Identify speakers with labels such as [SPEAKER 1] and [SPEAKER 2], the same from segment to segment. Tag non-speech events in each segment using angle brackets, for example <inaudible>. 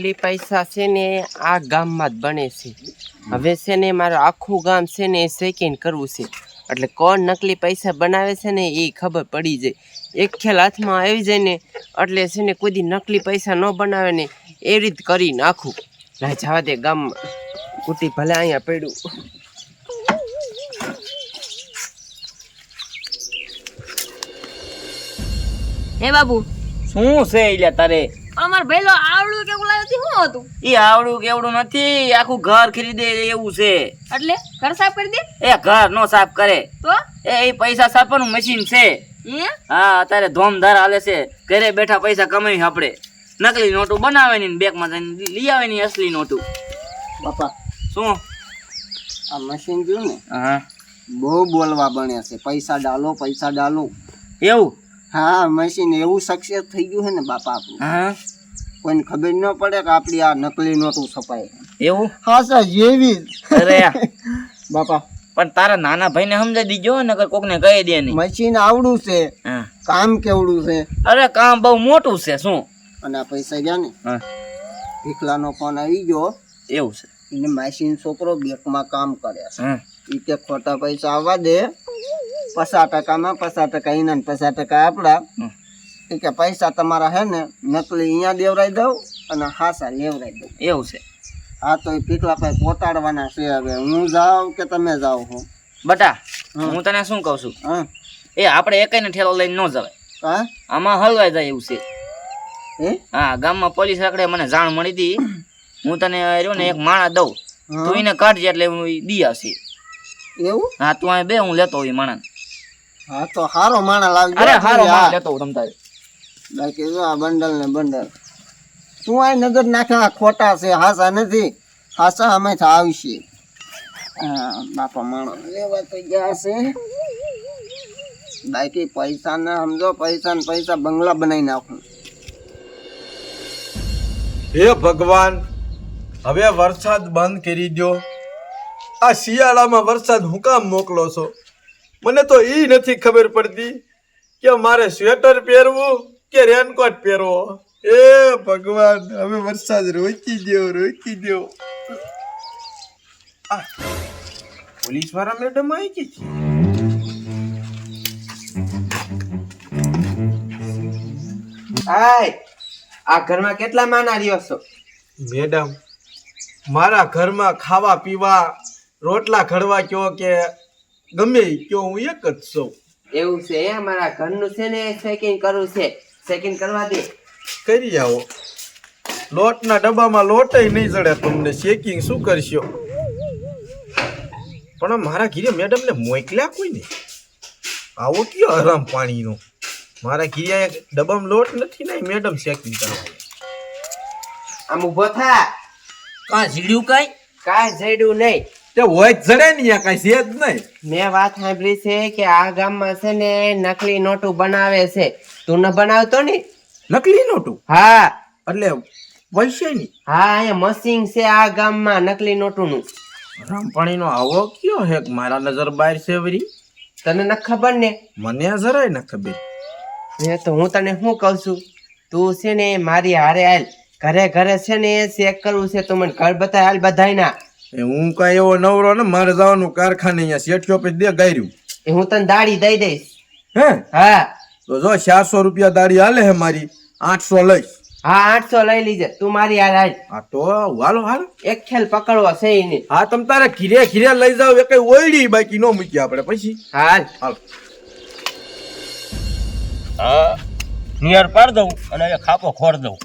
[SPEAKER 1] નકલી પૈસા છે ને આ ગામમાં જ બને છે. હવે છે ને મારું આખું ગામ છે ને એ શેકીને કરવું છે. એટલે કોણ નકલી પૈસા બનાવે છે ને એ ખબર પડી જાય. એક ખેલ હાથમાં આવી જાય ને એટલે છે ને કોઈ નકલી પૈસા ન બનાવે ને એ રીત કરી નાખું. ના જવા દે ગામમાં કુટી ભલે અહીંયા પડ્યું.
[SPEAKER 2] હે બાબુ.
[SPEAKER 3] શું છે એટલે તારે?
[SPEAKER 2] અમાર ભઈલો આવડું કે બોલાવ્યું તે? શું હતું?
[SPEAKER 3] ઈ આવડું કેવડું નથી. આખું ઘર ખરીદે એવું છે.
[SPEAKER 2] એટલે ઘર સાફ કરી દે?
[SPEAKER 3] એ ઘર નો સાફ કરે.
[SPEAKER 2] તો?
[SPEAKER 3] એ એ પૈસા સાફવાનું મશીન છે.
[SPEAKER 2] હા?
[SPEAKER 3] અત્યારે ધોમધાર હાલે છે. ઘરે બેઠા પૈસા કમાવી આપણે નકલી નોટું બનાવે ની બેગમાં જઈને લઈ આવે ની અસલી નોટું.
[SPEAKER 4] બાપા
[SPEAKER 3] શું?
[SPEAKER 4] આ મશીન જોયું ને?
[SPEAKER 3] હા.
[SPEAKER 4] બહુ બોલવા બન્યા છે. પૈસા ડાલો પૈસા ડાલો.
[SPEAKER 3] એવું?
[SPEAKER 4] હા મશીન એવું સક્સેસ થઈ ગયું છે ને બાપા આપણું.
[SPEAKER 3] હા.
[SPEAKER 4] કોઈને ખબર ન પડે કે આપણી આ નકલી નોટું છપાય.
[SPEAKER 3] એવું?
[SPEAKER 4] હા સર જેવી.
[SPEAKER 3] અરે <laughs>
[SPEAKER 4] બાપા.
[SPEAKER 3] પણ તારા નાના ભાઈને સમજાવી દીજો નકર કોકને કહી દે નહીં.
[SPEAKER 4] મશીન આવડું છે. કામ કેવડું છે?
[SPEAKER 3] અરે કામ બહુ મોટું છે શું?
[SPEAKER 4] અને આ પૈસા ગયા ને? ભીખલાનો ફોન આવી ગયો.
[SPEAKER 3] એવું છે.
[SPEAKER 4] એને મશીન છોકરો બેંકમાં કામ કરે છે. એ તે ખોટા પૈસા આવવા દે. પચાસ ટકામાં પચાસ ટકા એના ને પચાસ ટકા આપણા એ કે પૈસા તમારા હે ને નકલી અહીંયા દેવરાઈ દઉં અને હાસા લેવરાઈ દઉં.
[SPEAKER 3] એવું છે.
[SPEAKER 4] હા તો એ પીકલા ભાઈ પોતાડવાના છે હવે. હું જાઉં કે તમે જાઓ હો?
[SPEAKER 3] બટા
[SPEAKER 4] હું.
[SPEAKER 3] તને શું કહું છું?
[SPEAKER 4] હા.
[SPEAKER 3] એ આપણે એકઈને ઠેલો લઈને ન જવાય.
[SPEAKER 4] હા?
[SPEAKER 3] આમાં હલવાઈ જાય એવું છે. હા ગામમાં પોલીસ રાખડે મને જાણ મળી હતી. હું તને રહ્યો ને એક માણા દઉં. તું એને કાઢજે એટલે હું દી આવશે
[SPEAKER 4] એવું?
[SPEAKER 3] હા તું અહીં બે હું લેતો હોય માણા
[SPEAKER 4] હા તો હારો માણા લાવી
[SPEAKER 3] અરે હારો
[SPEAKER 4] હા.
[SPEAKER 3] માણા લેતો હું તમ તારે.
[SPEAKER 4] બાકી જો આ બંડલ ને બંડલ. તું આ નજર નાખ્યા ખોટા છે હાસા નથી. હાસા અમે આવશે હા, બાપા માણો લેવા તો ગયા છે. બાકી પૈસા ને સમજો પૈસા ને પૈસા બંગલા બનાવી નાખું.
[SPEAKER 5] હે ભગવાન હવે વરસાદ બંધ કરી દો આ શિયાળામાં વરસાદ હું કામ મોકલો છો? મને તો એ નથી ખબર પડતી કે મારે સ્વેટર પહેરવું કે રેનકોટ પહેરવો. એ ભગવાન હવે વરસાદ રોકી દો રોકી દો આ પોલીસવાળા મેડમ આવી ગઈ છે.
[SPEAKER 1] હાય આ ઘરમાં કેટલા માના રહ્યો છો?
[SPEAKER 5] મેડમ મારા ઘરમાં ખાવા પીવા રોટલા ઘડવા કયો કે ગમે કયો હું એક જ છું.
[SPEAKER 1] એવું છે એ અમારા ઘરનું છે ને ચેકિંગ કરવું છે. ચેકિંગ કરવા દે.
[SPEAKER 5] કરી આવો. લોટના ડબ્બામાં લોટય નહીં જડે તમને. શેકિંગ શું કરશો? પણ મારા ઘીરે મેડમને મોકલ્યા કોઈ ને આવો કયો આરામ પાણીનો? મારા ઘીરે ડબ્બામાં લોટ નથી ને મેડમ શેકિંગ કરવા
[SPEAKER 1] આમ ઊભો થા.
[SPEAKER 3] કાં ઝીડ્યું કાંઈ?
[SPEAKER 1] કાં ઝીડ્યું નહીં.
[SPEAKER 5] તે હોય જડે ને કાંઈ છે જ નહીં.
[SPEAKER 1] મેં વાત સાંભળી છે કે આ ગામમાં છે ને નકલી નોટું બનાવે છે. તું ન બનાવતો ને?
[SPEAKER 5] નકલી નોટું?
[SPEAKER 1] હા.
[SPEAKER 5] એટલે પૈસે ની?
[SPEAKER 1] હા અહીંયા મશીન છે આ ગામમાં નકલી નોટુંનું.
[SPEAKER 5] રામપાણીનો આવો કયો હેક? મારા નજર બહાર છે વરી
[SPEAKER 1] તને ન ખબર ને?
[SPEAKER 5] મને જરાય ન ખબર.
[SPEAKER 1] એ તો હું તને શું કહું છું? તું છે ને મારી હારે હાલ. ઘરે ઘરે છે ને ચેક કરવું છે તો મને ઘર બતાય હાલ બધાય ના
[SPEAKER 5] એ હું કાંઈ એવો નવરો ને મારે જવાનું કારખાને અહીંયા શેઠિયો પછી દે ગાર્યું
[SPEAKER 1] એ હું તને દાડી દઈ દઈશ.
[SPEAKER 5] હે?
[SPEAKER 1] હા.
[SPEAKER 5] તો જો ચારસો રૂપિયા દાડી હાલે હે મારી આઠસો લઈશ.
[SPEAKER 1] હા આઠસો લઈ લીજે. તું મારી હારે હાલ.
[SPEAKER 5] હા તો વાલો હાલ.
[SPEAKER 1] એક ખેલ પકડવો છે નહીં
[SPEAKER 5] હા તમ તારે ઘીરે ઘીરે લઈ જાવ એ કઈ ઓયડી બાકી નો મૂકી આપણે પછી.
[SPEAKER 1] હાલ.
[SPEAKER 5] હાલ.
[SPEAKER 3] હા નિયર પાડ દઉં અને ખાપો ખોર દઉં.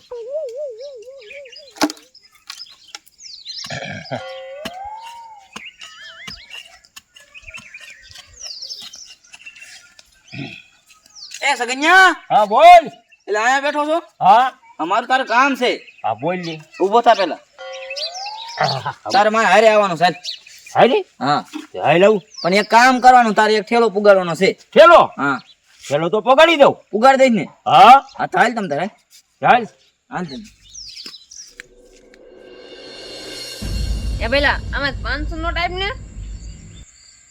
[SPEAKER 3] એ સગન્યા!
[SPEAKER 6] હા બોલ.
[SPEAKER 3] એટલે અહીંયા બેઠો છો?
[SPEAKER 6] હા.
[SPEAKER 3] અમારું તારું કામ છે.
[SPEAKER 6] હા બોલ લે.
[SPEAKER 3] ઊભો થા પેલા તારે મારે હારે આવવાનું સાહેબ
[SPEAKER 6] હાલી
[SPEAKER 3] હા.
[SPEAKER 6] હાઈ લઉં
[SPEAKER 3] પણ એક કામ કરવાનું તારે એક ઠેલો પુગાડવાનો છે.
[SPEAKER 6] ઠેલો
[SPEAKER 3] હા.
[SPEAKER 6] ચલો તો પગાડી દઉં.
[SPEAKER 3] પુગાડ દઈશ ને.
[SPEAKER 6] હા.
[SPEAKER 3] હા ચાલ હાલ તમ તારે.
[SPEAKER 6] ચાલ
[SPEAKER 3] હાલ તમ.
[SPEAKER 2] એ પેલા આમાં પાંચસો નો ટાઈપ ને?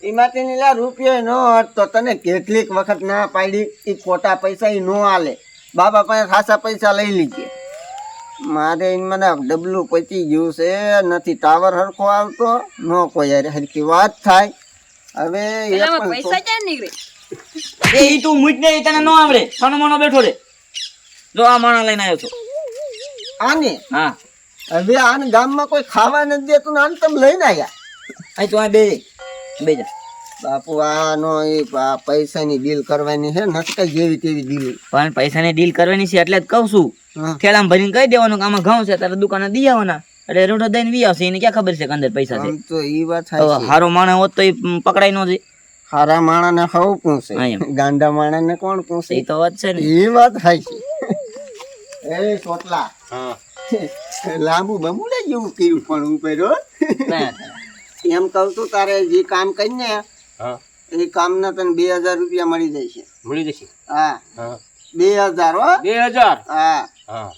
[SPEAKER 4] એમાંથી નીલા રૂપિયો નો હતો તો તને કેટલીક વખત ના પાડી. એ ખોટા પૈસા એ નો આલે. બાબા પાસે ખાસા પૈસા લઈ લીધે. મારે મને ડબલું પચી ગયું છે. નથી ટાવર હરખો આવતો ન કોઈ અરે હરખી વાત થાય. હવે એ
[SPEAKER 2] પેલા આમાં
[SPEAKER 4] પણ
[SPEAKER 2] પૈસા ક્યાં નીકળે?
[SPEAKER 3] એ તું મૂજ ને તને ન આવડે. ખાનો માનો બેઠો રે. જો આ માણા લઈને આવ્યો છો.
[SPEAKER 4] આને?
[SPEAKER 3] હા.
[SPEAKER 4] હવે આને ગામમાં કોઈ ખાવા નથી દેતું ને આને તમે લઈને આવ્યા?
[SPEAKER 3] અહીં તું આ બે બે જા.
[SPEAKER 4] બાપુ આનો એ પૈસાની ડીલ કરવાની છે નક્કી જેવી તેવી ડીલ
[SPEAKER 3] પણ પૈસાની ડીલ કરવાની છે એટલે જ કહું છું. થેલામાં ભરીને કહી દેવાનું કે આમાં ઘઉં છે તારે દુકાને દઈ આવવાના. એટલે રોટો દઈને વી આવશે એને ક્યાં ખબર છે કે અંદર પૈસા છે?
[SPEAKER 4] તો ઈ વાત
[SPEAKER 3] હવે
[SPEAKER 4] થાય
[SPEAKER 3] હારો માણસ હોત તો એ પકડાઈ ન જાય.
[SPEAKER 4] હારા માણાને હવ પૂછે ગાંડા માણસ ને કોણ પૂછે
[SPEAKER 3] એ તો વાત છે ને.
[SPEAKER 4] એ વાત થાય છે એ ચોટલા. લાંબુ બમુડે જેવું કર્યું પણ ઉપર. એમ કહું છું તારે જે કામ કરીને એ કામના તને બે હજાર રૂપિયા મળી છે
[SPEAKER 6] મળી જશે?
[SPEAKER 4] હા. બે હજાર હો.
[SPEAKER 6] બે હજાર?
[SPEAKER 4] હા.
[SPEAKER 6] હા.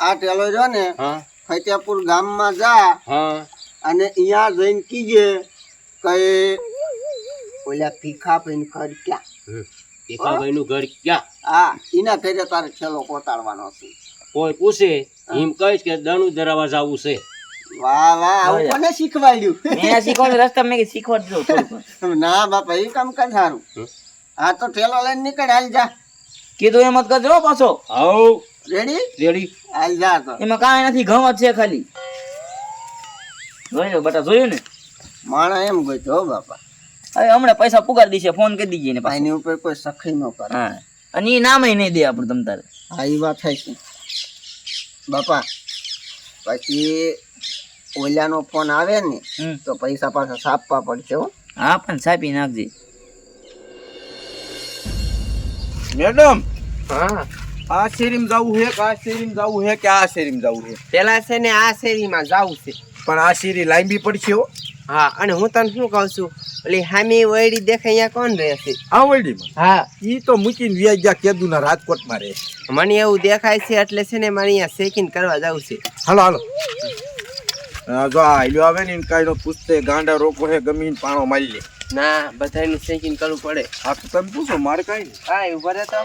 [SPEAKER 4] આ ટેલો રહ્યો ને
[SPEAKER 6] હા.
[SPEAKER 4] ફતેપુર ગામમાં જા
[SPEAKER 6] હા.
[SPEAKER 4] અને અહીંયા જઈને કીજે કે ઓલા ભીખા ભાઈ ઘર ક્યાં?
[SPEAKER 6] એકાભાઈ નું ઘર ક્યાં?
[SPEAKER 4] હા. એના ઘરે તારે છેલ્લો કોટાડવાનો છે.
[SPEAKER 6] કોઈ પૂછે એમ કહીશ કે દણું ધરાવા જવું છે.
[SPEAKER 4] વાહ વાહ આવું કોને શીખવાડ્યું?
[SPEAKER 3] મેં શીખવાનું રસ્તા મેં શીખવાડ
[SPEAKER 4] ના બાપા એ કામ કર સારું આ તો ઠેલો લઈને નીકળ હાલ જા.
[SPEAKER 3] કીધું એમ જ કરજો પાછો.
[SPEAKER 6] આવ.
[SPEAKER 4] રેડી
[SPEAKER 6] રેડી
[SPEAKER 4] હાલ જા તો.
[SPEAKER 3] એમાં કાંઈ નથી ઘઉં જ છે ખાલી. જોયું બટા જોયું ને?
[SPEAKER 4] માણા એમ ગયો હો બાપા.
[SPEAKER 3] હવે હમણાં પૈસા પુગાર દીશે ફોન કરી દીજે ને
[SPEAKER 4] એની ઉપર કોઈ સખી ન કરે.
[SPEAKER 3] હા. અને એ નામે નહીં દે આપડે તમ તારે.
[SPEAKER 4] હા એ વાત થાય છે. બાપા પછી ઓલાનો ફોન આવે ને
[SPEAKER 3] હમ.
[SPEAKER 4] તો પૈસા પાછા સાપવા પડશે હો.
[SPEAKER 3] હા પણ છાપી નાખજે.
[SPEAKER 5] મેડમ
[SPEAKER 1] હા.
[SPEAKER 5] આ શેરીમ જવું છે કે આ શેરીમ જવું છે કે આ શેરીમાં જવું છે?
[SPEAKER 1] પેલા છે ને આ શેરીમાં જાવું છે.
[SPEAKER 5] પણ આ શેરી લાંબી પડશે હો.
[SPEAKER 1] હા અને હું તને શું કહું છું? ઓલી હામી વૈડી દેખાય અહીંયા કોણ રહે છે
[SPEAKER 5] આ વૈડીમાં
[SPEAKER 1] હા.
[SPEAKER 5] ઈ તો મૂકીને વ્યાજ ગયા કેદુના રાજકોટમાં રહે.
[SPEAKER 1] મને એવું દેખાય છે એટલે છે ને મારે અહીંયા ચેકિંગ કરવા જવું છે.
[SPEAKER 5] હાલો હાલો. જો હાલ્યો આવે ને કાંઈ નો પૂછતે ગાંડા રોકો હે ગમીને પાણો મારી લે.
[SPEAKER 1] ના બધાનું ચેકિંગ કરવું પડે.
[SPEAKER 5] આ તો તમે પૂછો મારે કાંઈ નહીં.
[SPEAKER 1] ઊભા રહે તો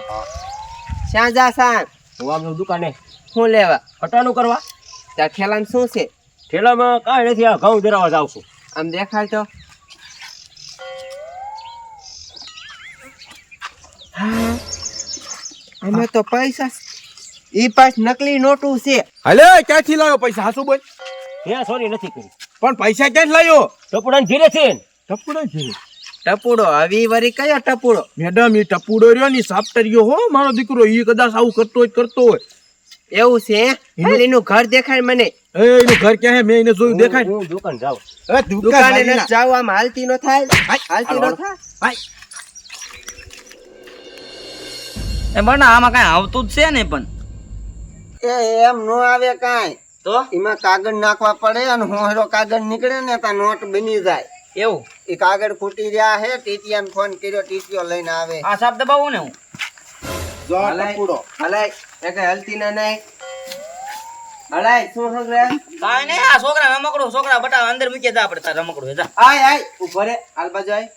[SPEAKER 1] શ્યાં જા સાહેબ
[SPEAKER 6] હું આમનું દુકાને?
[SPEAKER 1] શું લેવા.
[SPEAKER 6] હટાનું કરવા?
[SPEAKER 1] ત્યાં ઠેલામાં શું છે?
[SPEAKER 6] ઠેલામાં કાંઈ નથી આ ઘઉં ધરાવા જાઉં છું.
[SPEAKER 1] આમ દેખાડ તો. હા, અમે તો પૈસા ઈ પાસ નકલી નોટું છે.
[SPEAKER 5] હાલે ક્યાંથી લાવ્યો પૈસા હાસુ બોલ.
[SPEAKER 6] હે સોરી નથી કરી.
[SPEAKER 5] પણ પૈસા ક્યાં લાવ્યો
[SPEAKER 6] ટપુડાને ઘેરે છે
[SPEAKER 5] ટપુડા ટપુડો
[SPEAKER 1] ટપુડો આવી વરી કયો ટપુડો?
[SPEAKER 5] મેડમ એ ટપુડો રહ્યો ને સાપટરિયો હો. મારો દીકરો એ કદાચ આવું કરતો હોય કરતો હોય.
[SPEAKER 1] એવું છે? એનું ઘર દેખાય મને.
[SPEAKER 5] એ એનું ઘર ક્યાં હે મેં એને જોયું દેખાય
[SPEAKER 6] હું દુકાન જાઉં.
[SPEAKER 5] હવે
[SPEAKER 1] દુકાને ન જાવ આમ હાલતી નો થાય. હાલતી નો થાય.
[SPEAKER 3] એ બના આમાં કઈ આવતું જ છે ને પણ.
[SPEAKER 4] એ એમ નો આવે કાંઈ.
[SPEAKER 3] તો?
[SPEAKER 4] એમાં કાગળ નાખવા પડે અને હોહરો કાગળ નીકળે ને ત્યાં નોટ બની જાય.
[SPEAKER 3] એવું?
[SPEAKER 4] એ કાગળ ખૂટી રહ્યા છે ટીટીયાને ફોન કર્યો ટીટીઓ લઈને આવે.
[SPEAKER 3] આ સાપ દબાવું ને હું.
[SPEAKER 5] જો ટપુડો
[SPEAKER 1] હલાય. એ કઈ હલતી ના નહીં. હલાય. શું હગરે
[SPEAKER 3] કાંઈ નહીં આ છોકરા રમકડું છોકરા બટા અંદર મૂકી જા રમકડું જા.
[SPEAKER 1] આય આય. ઊભો રે. હાલ બાજુ આય.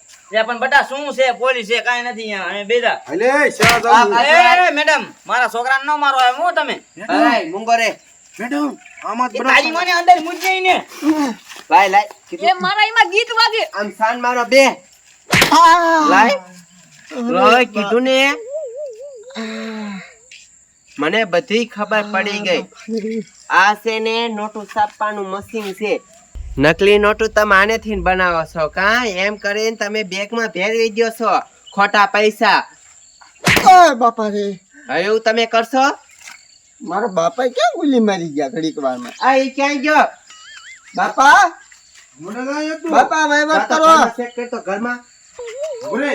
[SPEAKER 3] પણ બટા શું છે પોલીસ છે કાઈ નથી અહીંયા. અમે બેદા
[SPEAKER 5] હાલે શા જાવું
[SPEAKER 3] એ મેડમ મારા છોકરાને ન મારો હું તમે.
[SPEAKER 1] હલાય મુંગો રે.
[SPEAKER 5] મેડમ આમાં જ
[SPEAKER 3] તારી મને અંદર મૂકી ને.
[SPEAKER 1] લાય લાય
[SPEAKER 2] એ મારા એમાં ગીત વાગે.
[SPEAKER 1] આમ સાન મારો બે. લાય. રોય કીધું ને મને બધી ખબર પડી ગઈ. આ છે ને નોટું છાપવાનું મશીન છે. નકલી નોટું તમે આનેથી બનાવો છો. કા એમ કરીને તમે બેગમાં ભેરવી દો છો. ખોટા પૈસા.
[SPEAKER 4] બાપા રે
[SPEAKER 1] હવે એવું તમે કરશો?
[SPEAKER 4] મારા બાપા ક્યાં ગુલી મારી ગયા ઘડીક વારમાં?
[SPEAKER 1] આ એ ક્યાં ગયો?
[SPEAKER 4] બાપા?
[SPEAKER 5] મને ના હતું
[SPEAKER 4] બાપા વહીવટ કરો.
[SPEAKER 1] ચેક કરતો ઘરમાં.
[SPEAKER 5] ભૂલે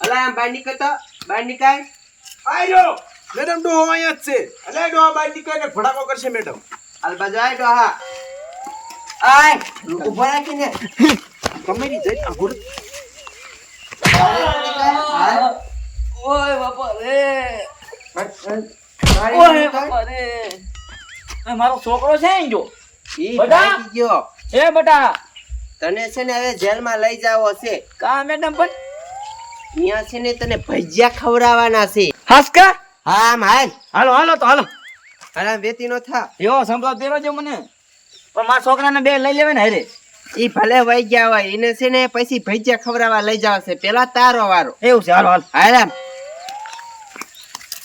[SPEAKER 1] અલા આમ બહાર નીકળતો? બહાર નીકળ
[SPEAKER 5] આયો મેડમ ડોહો અહીંયા જ છે. અલે ડો બહાર નીકળે ફડાકો કરશે મેડમ.
[SPEAKER 1] હાલ બાજુ આય ડોહા. આય ઊભો રાખીને.
[SPEAKER 5] કમેરી જઈ આ
[SPEAKER 3] ઓય બાપા રે. ઓય મારો છોકરો છે ને જો.
[SPEAKER 1] ઈ
[SPEAKER 3] બધા?
[SPEAKER 1] ભાગી ગયો.
[SPEAKER 3] એ બટા?
[SPEAKER 1] તને છે ને હવે જેલમાં લઈ જાવો છે.
[SPEAKER 3] કા મેડમ પણ
[SPEAKER 1] અહીંયા છે ને તને ભજીયા ખવડાવવાના છે.
[SPEAKER 3] હાસકા
[SPEAKER 1] હા હાલ.
[SPEAKER 3] હાલો હાલો તો હાલો.
[SPEAKER 1] હારા વેતી નો થા.
[SPEAKER 3] એવો સંભળાવ તેરો છે મને. પણ મારા છોકરાને બે લઈ લેવે ને હારે.
[SPEAKER 1] ઈ ભલે વહી ગયા હોય એને છે ને પછી ભજીયા ખવડાવવા લઈ જાવ છે. પેલા તારો વારો.
[SPEAKER 3] એવું છે હાલો હાલ.
[SPEAKER 1] હારામ